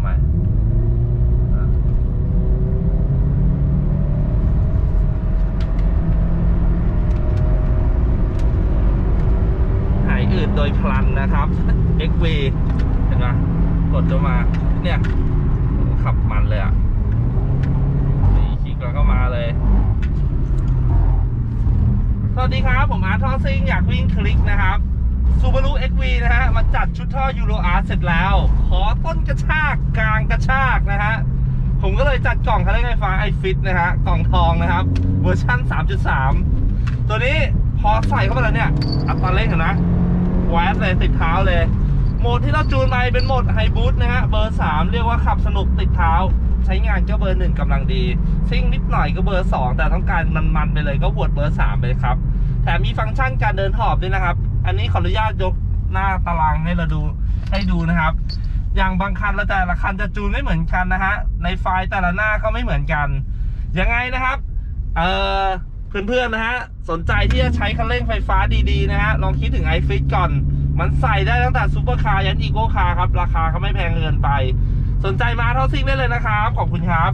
เอาใหม่หายอืดโดยพลันนะครับ XV เห็นไหมกดเข้ามา เนี่ยขับมันเลยอะนี่คลิกแล้วก็มาเลย สวัสดีครับ ผมอาร์ทอซิงอยากวิ่งคลิกนะครับ Subaru XV นะฮะ มาจัด ชุดท่อยูโรอาร์เสร็จแล้ว ขอต้นกระชากกลางกระชากนะฮะ ผมก็เลยจัดกล่องคันเร่งไฟฟ้าไอฟิตนะฮะ กล่องทองนะครับ เวอร์ชั่น 3.3 ตัวนี้พอใส่เข้าไปแล้วเนี่ยอัตราเร่งเห็นนะแวดเลยติดเท้าเลย โหมดที่เราจูนไปเป็นโหมดไฮบูทนะฮะ เบอร์ 3 เรียกว่าขับสนุกติดเท้า ใช้งานก็เบอร์ 1กำลังดี ซิ่งนิดหน่อยก็เบอร์ 2 แต่ต้องการมันๆไปเลยก็หวดเบอร์ 3 ไปครับ แถมมีฟังก์ชันการเดินหอบด้วยนะครับ อันนี้ขออนุญาตยก หน้าตารางให้เราดูให้ดูนะครับ อย่างบางคันและแต่ละคันจะจูนไม่เหมือนกันนะฮะในไฟล์แต่ละหน้าก็ไม่เหมือนกันยังไงนะครับเอ่อเพื่อนๆนะฮะสนใจที่จะใช้คันเร่งไฟฟ้าดีๆนะฮะลองคิดถึง iFit ก่อน มันใส่ได้ตั้งแต่ซูเปอร์คาร์ยันอีโก้คาร์ครับ ราคาเขาไม่แพงเกินไป สนใจมาเท่าซิ่งได้เลยนะครับ ขอบคุณครับ